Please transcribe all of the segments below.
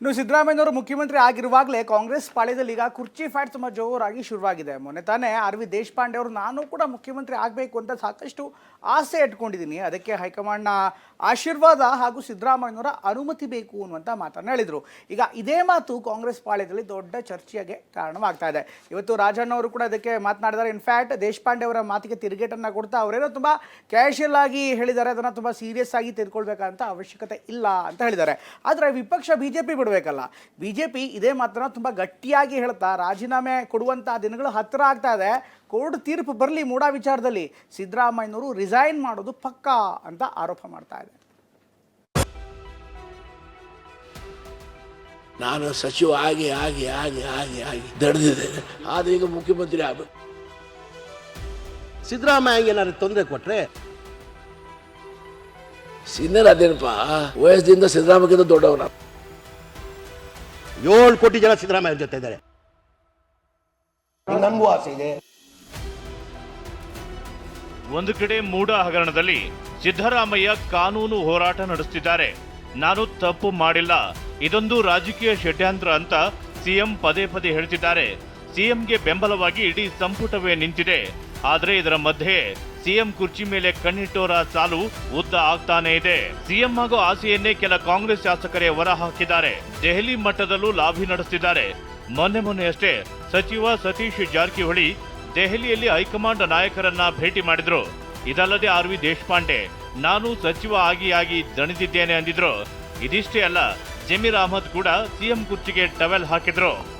ಇನ್ನು ಸಿದ್ದರಾಮಯ್ಯವರು ಮುಖ್ಯಮಂತ್ರಿ ಆಗಿರುವಾಗಲೇ ಕಾಂಗ್ರೆಸ್ ಪಾಳ್ಯದಲ್ಲಿ ಈಗ ಕುರ್ಚಿ ಫ್ಯಾಟ್ ತುಂಬ ಜೋರಾಗಿ ಶುರುವಾಗಿದೆ. ಮೊನ್ನೆ ತಾನೇ ಆರ್ ವಿ ದೇಶಪಾಂಡೆ ಅವರು, ನಾನು ಕೂಡ ಮುಖ್ಯಮಂತ್ರಿ ಆಗಬೇಕು ಅಂತ ಸಾಕಷ್ಟು ಆಸೆ ಇಟ್ಕೊಂಡಿದ್ದೀನಿ. ಅದಕ್ಕೆ ಹೈಕಮಾಂಡ್ನ ಆಶೀರ್ವಾದ ಹಾಗೂ ಸಿದ್ದರಾಮಯ್ಯನವರ ಅನುಮತಿ ಬೇಕು ಅನ್ನುವಂಥ ಮಾತನ್ನು ಹೇಳಿದರು. ಈಗ ಇದೇ ಮಾತು ಕಾಂಗ್ರೆಸ್ ಪಾಳ್ಯದಲ್ಲಿ ದೊಡ್ಡ ಚರ್ಚೆಗೆ ಕಾರಣವಾಗ್ತಾ ಇದೆ. ಇವತ್ತು ರಾಜಣ್ಣ ಅವರು ಕೂಡ ಅದಕ್ಕೆ ಮಾತನಾಡಿದ್ದಾರೆ. ಇನ್ಫ್ಯಾಕ್ಟ್ ದೇಶಪಾಂಡೆ ಅವರ ಮಾತಿಗೆ ತಿರುಗೇಟನ್ನು ಕೊಡ್ತಾ ಅವರೇನೋ ತುಂಬ ಕ್ಯಾಶುಯಲ್ ಆಗಿ ಹೇಳಿದ್ದಾರೆ. ಅದನ್ನು ತುಂಬ ಸೀರಿಯಸ್ ಆಗಿ ತೆಗೆದುಕೊಳ್ಬೇಕಂತ ಅವಶ್ಯಕತೆ ಇಲ್ಲ ಅಂತ ಹೇಳಿದ್ದಾರೆ. ಆದರೆ ವಿಪಕ್ಷ ಬಿ ಬಿಡಬೇಕಲ್ಲ ಬಿ ಜೆ ಪಿ ಇದೇ ಮಾತ್ರ ತುಂಬ ಗಟ್ಟಿಯಾಗಿ ಹೇಳ್ತಾ ರಾಜೀನಾಮೆ ಕೊಡುವಂಥ ದಿನಗಳು ಹತ್ತಿರ ಆಗ್ತಾ ಇದೆ. ಕೋರ್ಟ್ ತೀರ್ಪು ಬರಲಿ ಮೂಡಾ ವಿಚಾರದಲ್ಲಿ ಸಿದ್ದರಾಮಯ್ಯನವರು ರಿಸೈನ್ ಮಾಡೋದು ಪಕ್ಕಾ ಅಂತ ಆರೋಪ ಮಾಡ್ತಾ ಇದೆ. ನಾನು ಸಚಿವ ಆಗಿ ಆಗಿ ಆಗಿ ಆಗಿ ಆಗಿ ದಡ್ದಿದ್ದೇನೆ ಆದರೆ ಈಗ ಮುಖ್ಯಮಂತ್ರಿ ಆಗಬೇಕು ಸಿದ್ದರಾಮಯ್ಯ ಏನಾದ್ರು ತೊಂದರೆ ಕೊಟ್ರೆ? ಸಿನ್ನರ್ ಅದೇನಪ್ಪ, ವಯಸ್ಸಿಂದ ಸಿದ್ದರಾಮಯ್ಯಗಿಂತ ದೊಡ್ಡವನ? ಏಳು ಕೋಟಿ ಜನ ಸಿದ್ದರಾಮಯ್ಯ ಜೊತೆ ಇದ್ದಾರೆ. ನಮಗೂ ಆಸೆ ಇದೆ. ಒಂದು ಕಡೆ ಮೂಡ ಹಗರಣದಲ್ಲಿ ಸಿದ್ದರಾಮಯ್ಯ ಕಾನೂನು ಹೋರಾಟ ನಡೆಸುತ್ತಿದ್ದಾರೆ ನಾನು ತಪ್ಪು ಮಾಡಿಲ್ಲ. ಇದೊಂದು ರಾಜಕೀಯ ಷಡ್ಯಂತ್ರ ಅಂತ ಸಿಎಂ ಪದೇ ಪದೇ ಹೇಳ್ತಿದ್ದಾರೆ. ಸಿಎಂಗೆ ಬೆಂಬಲವಾಗಿ ಇಡೀ ಸಂಪುಟವೇ ನಿಂತಿದೆ. ಆದ್ರೆ ಇದರ ಮಧ್ಯೆ ಸಿಎಂ ಕುರ್ಚಿ ಮೇಲೆ ಕಣ್ಣಿಟ್ಟೋರ ಸಾಲು ಉದ್ದ ಆಗ್ತಾನೆ ಇದೆ. ಸಿಎಂ ಹಾಗೂ ಆಸೆಯನ್ನೇ ಕೆಲ ಕಾಂಗ್ರೆಸ್ ಶಾಸಕರೇ ಹೊರ ಹಾಕಿದ್ದಾರೆ. ದೆಹಲಿ ಮಟ್ಟದಲ್ಲೂ ಲಾಭಿ ನಡೆಸುತ್ತಿದ್ದಾರೆ ಮೊನ್ನೆ ಮೊನ್ನೆಯಷ್ಟೇ ಸಚಿವ ಸತೀಶ್ ಜಾರಕಿಹೊಳಿ ದೆಹಲಿಯಲ್ಲಿ ಹೈಕಮಾಂಡ್ ನಾಯಕರನ್ನ ಭೇಟಿ ಮಾಡಿದ್ರು. ಇದಲ್ಲದೆ ಆರ್ ವಿ ದೇಶಪಾಂಡೆ, ನಾನು ಸಚಿವ ಆಗಿ ಆಗಿ ದಣಿದಿದ್ದೇನೆ ಅಂದಿದ್ರು. ಇದಿಷ್ಟೇ ಅಲ್ಲ, ಜಮೀರ್ ಅಹಮದ್ ಕೂಡ ಸಿಎಂ ಕುರ್ಚಿಗೆ ಟವೆಲ್ ಹಾಕಿದ್ರು.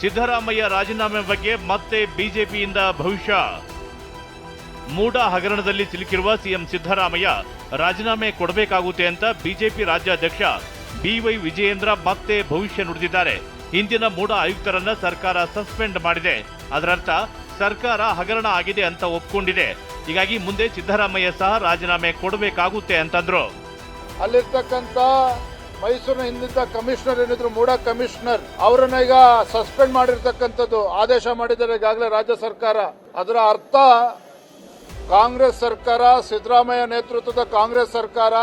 ಸಿದ್ದರಾಮಯ್ಯ ರಾಜೀನಾಮೆ ಬಗ್ಗೆ ಮತ್ತೆ ಬಿಜೆಪಿಯಿಂದ ಭವಿಷ್ಯ. ಮೂಡ ಹಗರಣದಲ್ಲಿ ಸಿಲುಕಿರುವ ಸಿಎಂ ಸಿದ್ದರಾಮಯ್ಯ ರಾಜೀನಾಮೆ ಕೊಡಬೇಕಾಗುತ್ತೆ ಅಂತ ಬಿಜೆಪಿ ರಾಜ್ಯಾಧ್ಯಕ್ಷ ಬಿವೈ ವಿಜಯೇಂದ್ರ ಮತ್ತೆ ಭವಿಷ್ಯ ನುಡಿದಿದ್ದಾರೆ. ಹಿಂದಿನ ಮೂಡ ಆಯುಕ್ತರನ್ನ ಸರ್ಕಾರ ಸಸ್ಪೆಂಡ್ ಮಾಡಿದೆ. ಅದರರ್ಥ ಸರ್ಕಾರ ಹಗರಣ ಆಗಿದೆ ಅಂತ ಒಪ್ಕೊಂಡಿದೆ. ಹೀಗಾಗಿ ಮುಂದೆ ಸಿದ್ದರಾಮಯ್ಯ ಸಹ ರಾಜೀನಾಮೆ ಕೊಡಬೇಕಾಗುತ್ತೆ ಅಂತಂದ್ರು. ಅಲ್ಲಿರ್ತಕ್ಕಂಥ ಮೈಸೂರಿನ ಹಿಂದಿದ್ದ ಕಮಿಷನರ್ ಏನಿದ್ರು, ಮೂಡ ಕಮಿಷನರ್ ಅವರನ್ನ ಈಗ ಸಸ್ಪೆಂಡ್ ಮಾಡಿರ್ತಕ್ಕಂಥದ್ದು ಆದೇಶ ಮಾಡಿದ್ದಾರೆ ಈಗಾಗಲೇ ರಾಜ್ಯ ಸರ್ಕಾರ. ಅದರ ಅರ್ಥ, ಕಾಂಗ್ರೆಸ್ ಸರ್ಕಾರ, ಸಿದ್ದರಾಮಯ್ಯ ನೇತೃತ್ವದ ಕಾಂಗ್ರೆಸ್ ಸರ್ಕಾರ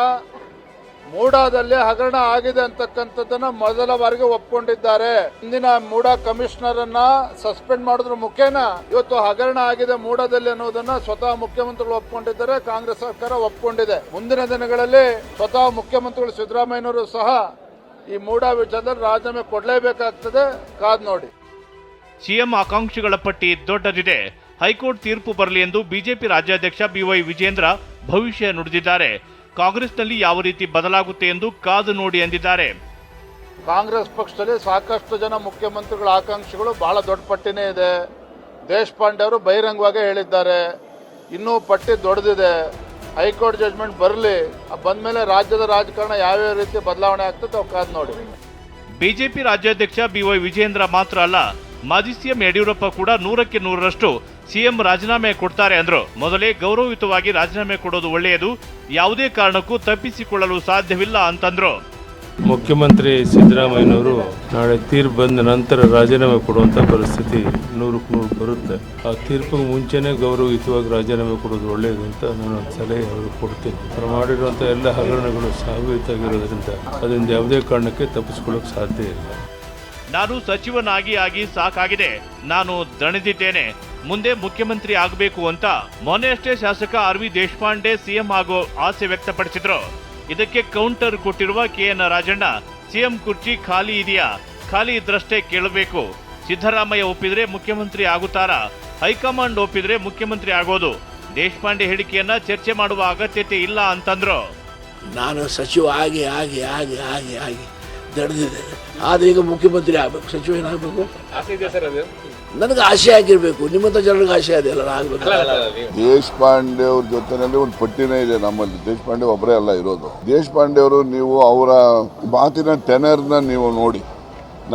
ಮೂಡಾದಲ್ಲಿ ಹಗರಣ ಆಗಿದೆ ಅಂತಕ್ಕಂಥದ್ದನ್ನ ಮೊದಲ ಬಾರಿಗೆ ಒಪ್ಕೊಂಡಿದ್ದಾರೆ. ಇಂದಿನ ಮೂಡಾ ಕಮಿಷನರ್ ಅನ್ನ ಸಸ್ಪೆಂಡ್ ಮಾಡಿದ್ರ ಮುಖೇನ. ಇವತ್ತು ಹಗರಣ ಆಗಿದೆ ಮೂಡಾದಲ್ಲಿ ಅನ್ನೋದನ್ನ ಸ್ವತಃ ಮುಖ್ಯಮಂತ್ರಿಗಳು ಒಪ್ಕೊಂಡಿದ್ದಾರೆ, ಕಾಂಗ್ರೆಸ್ ಸರ್ಕಾರ ಒಪ್ಕೊಂಡಿದೆ. ಮುಂದಿನ ದಿನಗಳಲ್ಲಿ ಸ್ವತಃ ಮುಖ್ಯಮಂತ್ರಿಗಳು ಸಿದ್ದರಾಮಯ್ಯನವರು ಸಹ ಈ ಮೂಡಾ ವಿಚಾರದಲ್ಲಿ ರಾಜೀನಾಮೆ ಕೊಡಲೇಬೇಕಾಗ್ತದೆ. ಕಾದ್ ನೋಡಿ. ಸಿಎಂ ಆಕಾಂಕ್ಷಿಗಳ ಪಟ್ಟಿ ದೊಡ್ಡದಿದೆ. ಹೈಕೋರ್ಟ್ ತೀರ್ಪು ಬರಲಿ ಎಂದು ಬಿಜೆಪಿ ರಾಜ್ಯಾಧ್ಯಕ್ಷ ಬಿವೈ ವಿಜೇಂದ್ರ ಭವಿಷ್ಯ ನುಡಿದಿದ್ದಾರೆ. ಕಾಂಗ್ರೆಸ್ನಲ್ಲಿ ಯಾವ ರೀತಿ ಬದಲಾಗುತ್ತೆ ಎಂದು ಕಾದು ನೋಡಿ ಎಂದಿದ್ದಾರೆ. ಕಾಂಗ್ರೆಸ್ ಪಕ್ಷದಲ್ಲಿ ಸಾಕಷ್ಟು ಜನ ಮುಖ್ಯಮಂತ್ರಿಗಳ ಆಕಾಂಕ್ಷಿಗಳು ಬಹಳ ದೊಡ್ಡ ಪಟ್ಟಿನೇ ಇದೆ. ದೇಶಪಾಂಡೆ ಅವರು ಬಹಿರಂಗವಾಗೇ ಹೇಳಿದ್ದಾರೆ. ಇನ್ನೂ ಪಟ್ಟಿ ದೊಡ್ಡದಿದೆ. ಹೈಕೋರ್ಟ್ ಜಜ್ಮೆಂಟ್ ಬರಲಿ. ಬಂದ ಮೇಲೆ ರಾಜ್ಯದ ರಾಜಕಾರಣ ಯಾವ್ಯಾವ ರೀತಿ ಬದಲಾವಣೆ ಆಗ್ತದೆ ಅವು ಕಾದು ನೋಡಿ. ಬಿಜೆಪಿ ರಾಜ್ಯಾಧ್ಯಕ್ಷ ಬಿವೈ ವಿಜೇಂದ್ರ ಮಾತ್ರ ಅಲ್ಲ ಮಾಜಿ ಸಿಎಂ ಯಡಿಯೂರಪ್ಪ ಕೂಡ ನೂರಕ್ಕೆ ನೂರರಷ್ಟು ಸಿಎಂ ರಾಜೀನಾಮೆ ಕೊಡ್ತಾರೆ ಅಂದ್ರು. ಮೊದಲೇ ಗೌರವಯುತವಾಗಿ ರಾಜೀನಾಮೆ ಕೊಡೋದು ಒಳ್ಳೆಯದು. ಯಾವುದೇ ಕಾರಣಕ್ಕೂ ತಪ್ಪಿಸಿಕೊಳ್ಳಲು ಸಾಧ್ಯವಿಲ್ಲ ಅಂತಂದ್ರು. ಮುಖ್ಯಮಂತ್ರಿ ಸಿದ್ದರಾಮಯ್ಯನವರು ನಾಳೆ ತೀರ್ಪು ಬಂದ ನಂತರ ರಾಜೀನಾಮೆ ಕೊಡುವಂಥ ಪರಿಸ್ಥಿತಿ ನೂರಕ್ಕೆ ನೂರು ಬರುತ್ತೆ. ಆ ತೀರ್ಪಿಗೆ ಮುಂಚೆನೇ ಗೌರವಯುತವಾಗಿ ರಾಜೀನಾಮೆ ಕೊಡೋದು ಒಳ್ಳೆಯದು ಅಂತ ನಾನು ಸಲಹೆ ಅವರು ಕೊಡ್ತೀನಿ. ಅವರು ಮಾಡಿರುವಂಥ ಎಲ್ಲ ಹಗರಣಗಳು ಸಾಬೀತಾಗಿರೋದ್ರಿಂದ ಅದರಿಂದ ಯಾವುದೇ ಕಾರಣಕ್ಕೆ ತಪ್ಪಿಸ್ಕೊಳ್ಳೋಕೆ ಸಾಧ್ಯ ಇಲ್ಲ. ನಾನು ಸಚಿವನಾಗಿ ಆಗಿ ಸಾಕಾಗಿದೆ. ನಾನು ದಣಿದಿದ್ದೇನೆ. ಮುಂದೆ ಮುಖ್ಯಮಂತ್ರಿ ಆಗಬೇಕು ಅಂತ ಮೊನ್ನೆಯಷ್ಟೇ ಶಾಸಕ ಆರ್ ವಿ ದೇಶಪಾಂಡೆ ಸಿಎಂ ಆಗೋ ಆಸೆ ವ್ಯಕ್ತಪಡಿಸಿದ್ರು. ಇದಕ್ಕೆ ಕೌಂಟರ್ ಕೊಟ್ಟಿರುವ ಕೆಎನ್ ರಾಜಣ್ಣ, ಸಿಎಂ ಕುರ್ಚಿ ಖಾಲಿ ಇದೆಯಾ? ಖಾಲಿ ಇದ್ರಷ್ಟೇ ಕೇಳಬೇಕು. ಸಿದ್ದರಾಮಯ್ಯ ಒಪ್ಪಿದ್ರೆ ಮುಖ್ಯಮಂತ್ರಿ ಆಗುತ್ತಾರಾ? ಹೈಕಮಾಂಡ್ ಒಪ್ಪಿದ್ರೆ ಮುಖ್ಯಮಂತ್ರಿ ಆಗೋದು. ದೇಶಪಾಂಡೆ ಹೇಳಿಕೆಯನ್ನ ಚರ್ಚೆ ಮಾಡುವ ಅಗತ್ಯತೆ ಇಲ್ಲ ಅಂತಂದ್ರು. ನಾನು ಸಚಿವ ಆಗಿ ಆಗಿ ಆಗಿ ಆಗಿ ಆಗಿ. ದಡ್ದಿದ್ದೇನೆ ಆದ್ರೆ ಈಗ ಮುಖ್ಯಮಂತ್ರಿ ಆಗ್ಬೇಕು ಸಚಿವ ಏನಾಗಬೇಕು ನನಗೆ ಆಸೆ ಆಗಿರಬೇಕು. ನಿಮ್ಮಂತ ಜನರಿಗೆ ಆಸೆ ಅಲ್ಲ ಆಗ್ಬೇಕು. ದೇಶಪಾಂಡೆ ಅವ್ರ ಜೊತೆನಲ್ಲಿ ಒಂದು ಪಟ್ಟಿನೇ ಇದೆ ನಮ್ಮಲ್ಲಿ. ದೇಶಪಾಂಡೆ ಒಬ್ಬರೇ ಅಲ್ಲ ಇರೋದು. ದೇಶಪಾಂಡೆ ಅವರು ನೀವು ಅವರ ಮಾತಿನ ಟೆನರ್ನ ನೀವು ನೋಡಿ.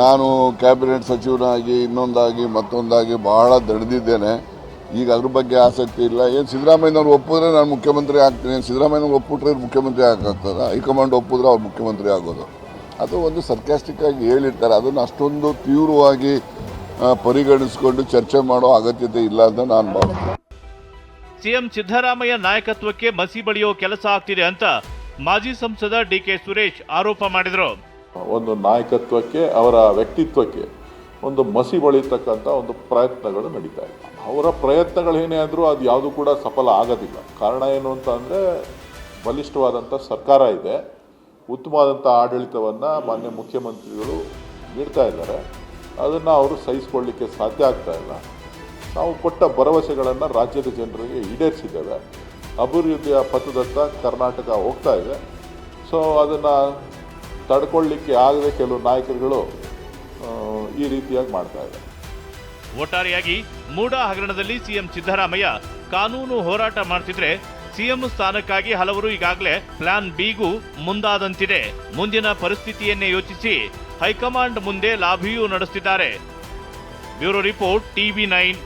ನಾನು ಕ್ಯಾಬಿನೆಟ್ ಸಚಿವನಾಗಿ ಇನ್ನೊಂದಾಗಿ ಮತ್ತೊಂದಾಗಿ ಬಹಳ ದಡ್ದಿದ್ದೇನೆ ಈಗ ಅದ್ರ ಬಗ್ಗೆ ಆಸಕ್ತಿ ಇಲ್ಲ. ಏನು ಸಿದ್ದರಾಮಯ್ಯನವ್ರು ಒಪ್ಪಿದ್ರೆ ನಾನು ಮುಖ್ಯಮಂತ್ರಿ ಆಗ್ತೀನಿ. ಸಿದ್ದರಾಮಯ್ಯನವ್ರು ಒಪ್ಪಿಟ್ರೆ ಮುಖ್ಯಮಂತ್ರಿ ಆಗ್ತದ ಹೈಕಮಾಂಡ್ ಒಪ್ಪಿದ್ರೆ ಅವ್ರು ಮುಖ್ಯಮಂತ್ರಿ ಆಗೋದು. ಅದು ಒಂದು ಸರ್ಕ್ಯಾಸ್ಟಿಕ್ ಆಗಿ ಹೇಳಿರ್ತಾರೆ. ಅದನ್ನು ಅಷ್ಟೊಂದು ತೀವ್ರವಾಗಿ ಪರಿಗಣಿಸಿಕೊಂಡು ಪರಿಗಣಿಸ್ಕೊಂಡು ಚರ್ಚೆ ಮಾಡೋ ಅಗತ್ಯತೆ ಇಲ್ಲ ಅಂತ ನಾನು ಭಾವಿಸ್ತೇನೆ. ಸಿಎಂ ಸಿದ್ದರಾಮಯ್ಯ ನಾಯಕತ್ವಕ್ಕೆ ಮಸಿ ಬಳಿಯೋ ಕೆಲಸ ಆಗ್ತಿದೆ ಅಂತ ಮಾಜಿ ಸಂಸದ ಡಿ ಕೆ ಸುರೇಶ್ ಆರೋಪ ಮಾಡಿದರು. ಒಂದು ನಾಯಕತ್ವಕ್ಕೆ ಅವರ ವ್ಯಕ್ತಿತ್ವಕ್ಕೆ ಒಂದು ಮಸಿ ಬಳಿತಕ್ಕಂಥ ಒಂದು ಪ್ರಯತ್ನಗಳು ನಡೀತಾ ಇದೆ. ಅವರ ಪ್ರಯತ್ನಗಳು ಏನೇ ಆದರೂ ಅದು ಯಾವುದು ಕೂಡ ಸಫಲ ಆಗೋದಿಲ್ಲ. ಕಾರಣ ಏನು ಅಂತ ಅಂದರೆ ಬಲಿಷ್ಠವಾದಂಥ ಸರ್ಕಾರ ಇದೆ. ಉತ್ತಮವಾದಂಥ ಆಡಳಿತವನ್ನು ಮಾನ್ಯ ಮುಖ್ಯಮಂತ್ರಿಗಳು ನೀಡ್ತಾ ಇದ್ದಾರೆ. ಅದನ್ನು ಅವರು ಸಹಿಸ್ಕೊಳ್ಳಿಕ್ಕೆ ಸಾಧ್ಯ ಆಗ್ತಾ ಇಲ್ಲ. ನಾವು ಕೊಟ್ಟ ಭರವಸೆಗಳನ್ನು ರಾಜ್ಯದ ಜನರಿಗೆ ಈಡೇರಿಸಿದ್ದೇವೆ. ಅಭಿವೃದ್ಧಿಯ ಪಥದತ್ತ ಕರ್ನಾಟಕ ಹೋಗ್ತಾ ಇದೆ. ಸೊ ಅದನ್ನು ತಡ್ಕೊಳ್ಳಿಕ್ಕೆ ಆಗದೆ ಕೆಲವು ನಾಯಕರುಗಳು ಈ ರೀತಿಯಾಗಿ ಮಾಡ್ತಾ ಇದ್ದಾರೆ. ಒಟ್ಟಾರೆಯಾಗಿ ಮೂಡಾ ಹಗರಣದಲ್ಲಿ ಸಿಎಂ ಸಿದ್ದರಾಮಯ್ಯ ಕಾನೂನು ಹೋರಾಟ ಮಾಡ್ತಿದ್ರೆ ಸಿಎಂ ಸ್ಥಾನಕ್ಕಾಗಿ ಹಲವರು ಈಗಾಗಲೇ ಪ್ಲಾನ್ ಬಿಗೂ ಮುಂದಾದಂತಿದೆ. ಮುಂದಿನ ಪರಿಸ್ಥಿತಿಯನ್ನೇ ಯೋಚಿಸಿ ಹೈಕಮಾಂಡ್ ಮುಂದೆ ಲಾಭಿಯೂ ನಡೆಸುತ್ತಿದ್ದಾರೆ ಬ್ಯೂರೋ ರಿಪೋರ್ಟ್, ಟಿವಿ ನೈನ್.